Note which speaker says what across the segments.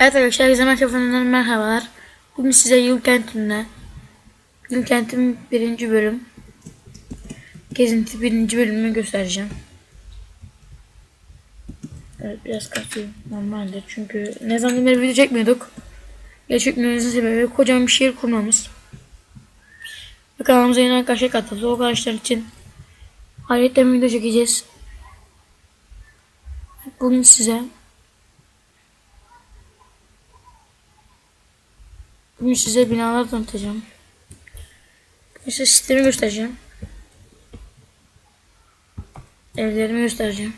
Speaker 1: Evet arkadaşlar herkese merhaba merhabalar. Bugün size yıl kentimde Yıl kentim birinci bölüm Gezinti birinci bölümünü göstereceğim. Evet biraz kasıyor normaldir çünkü ne zaman beri video çekmiyorduk. Ya çekmemizin sebebi kocaman bir şehir kurmamız. Ve kanalımıza yeni arkadaşlar katıldı. O arkadaşlar için ayrıca video çekeceğiz. Bugün size Bugün size binalar tanıtacağım. Bugün size sistemi göstereceğim. Evlerimi göstereceğim.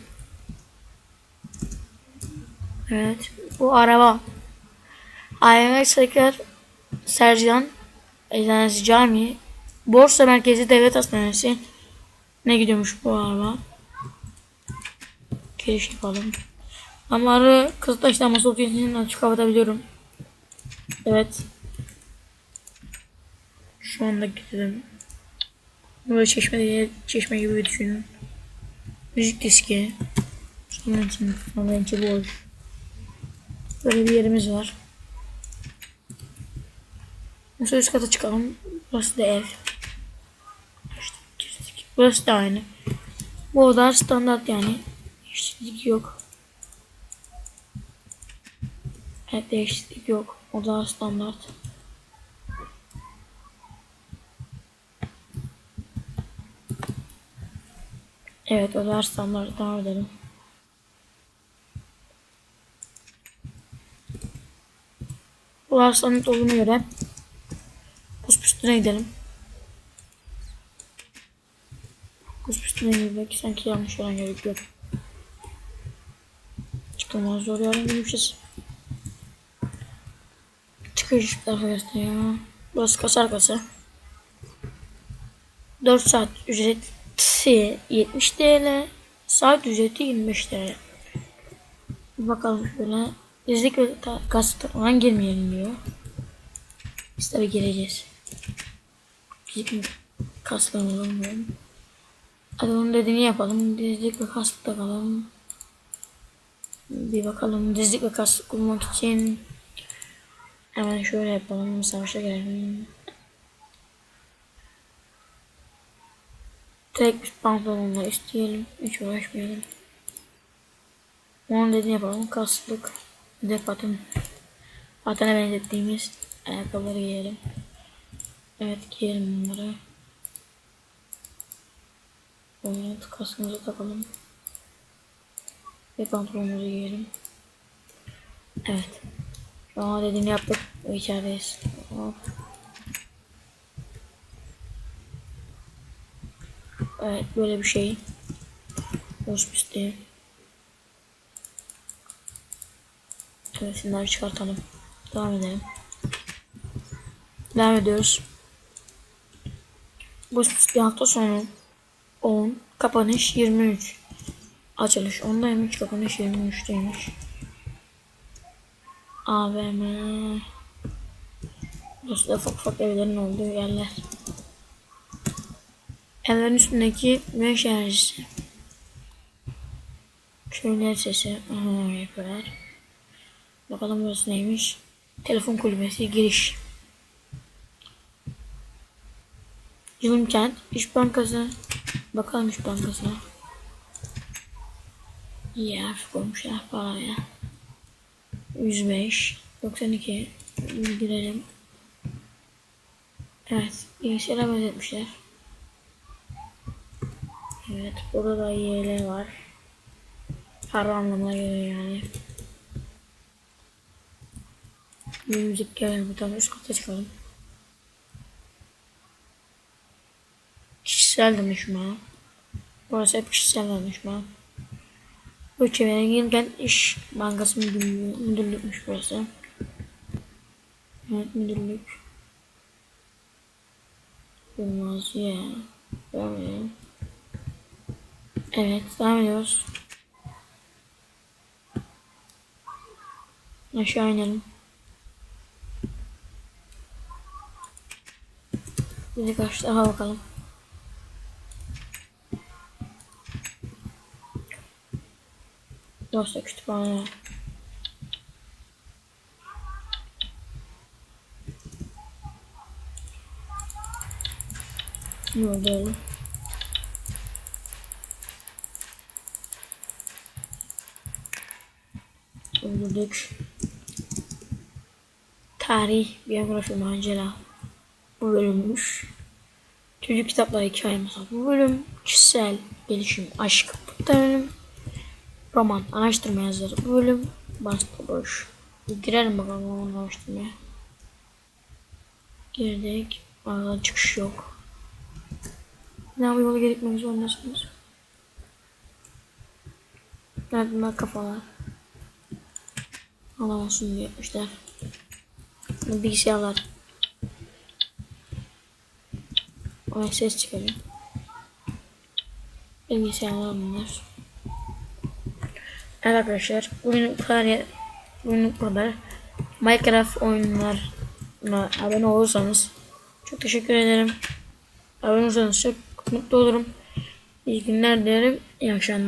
Speaker 1: Evet. Bu araba. AYM Sakar Sercan Eczanesi Cami Borsa Merkezi Devlet Hastanesi ne gidiyormuş bu araba? Giriş yapalım. Amarı kısıtlaştırması otoyetinden açık kapatabiliyorum. Evet. Şu anda gidelim. Böyle çeşme diye çeşme gibi düşünün. Müzik diski. Sonra için, içi boş. Böyle bir yerimiz var. Mesela üst kata çıkalım. Burası da ev. Burası da aynı. Bu oda standart yani. Değişiklik yok. Evet değişiklik yok. Oda standart. Evet oda standart devam edelim. Standart olduğuna göre buz pistine gidelim. Pistine gidelim. Sanki yanlış olan gerek yok. Çıkamaz zor yarın girmişiz. Çıkış arkadaşlar ya. Burası kasar kasa. 4 saat ücreti 70 TL. Saat ücreti 25 TL. Bir bakalım şöyle. İzlik ve kasıt olan girmeyelim diyor. Biz tabi gireceğiz. Mi kasıtlı olmuyorum. Hadi onun dediğini yapalım. Dizlik ve kasıt takalım. Bir bakalım dizlik ve kasıt kurmak için Hemen şöyle yapalım. Savaşa girelim. Tek bir pantolonla isteyelim. Hiç uğraşmayalım. Onun dediğini yapalım. Kaslık. Bir de paten. Patene benzettiğimiz ayakkabıları giyelim. Evet giyelim bunları. Evet kaskımızı takalım. Ve pantolonumuzu giyelim. Evet. Şu an dediğini yaptık. İçerideyiz. Hop. Evet böyle bir şey. Boş pisti. Evet şunları çıkartalım. Devam edelim. Devam ediyoruz. Boş pisti hafta sonu 10 kapanış 23 açılış 10'daymış kapanış 23'teymiş. AVM Burası da ufak ufak evlerin olduğu yerler. Evlerin üstündeki güneş enerjisi. Köyler sesi. Aha yapıyorlar. Bakalım burası neymiş. Telefon kulübesi giriş. Yılım kent. İş Bankası. Bakalım İş Bankası'na. İyi harf koymuşlar paraya. 105 92 girelim. Evet, bilgisayara benzetmişler. Evet, burada da YL var. Her anlamına göre yani. Bir müzik gelelim, tane üst kata çıkalım. Kişisel danışma. Burası hep kişisel danışma. Bu çeviren Yılgen İş Bankası Müdürlüğü, Müdürlükmüş burası. Evet müdürlük. Bilmez ya. Devam edelim. Evet devam ediyoruz. Aşağı inelim. Bir de kaç daha bakalım. Dosya kütüphane. Ne oldu oğlum? Öldürdük. Tarih, biyografi, macera. Bu bölümmüş. Çocuk kitapları hikaye. Bu bölüm kişisel gelişim, aşk. Bu bölüm roman, araştırma yazarı. Bu bölüm bastı boş. Girelim bakalım roman araştırmaya. Girdik. Aradan çıkış yok. Ne bu yola gerekmek zorundasınız. Nerede bunlar kafalar? Alamazsın diye yapmışlar. Bilgisayarlar. Ona ses çıkarıyor. Bilgisayarlar bunlar. Evet arkadaşlar. Bugün bu kadar. Bugün bu kadar. Minecraft oyunlarına abone olursanız çok teşekkür ederim. Abone olursanız çok mutlu olurum. İyi günler dilerim. İyi akşamlar.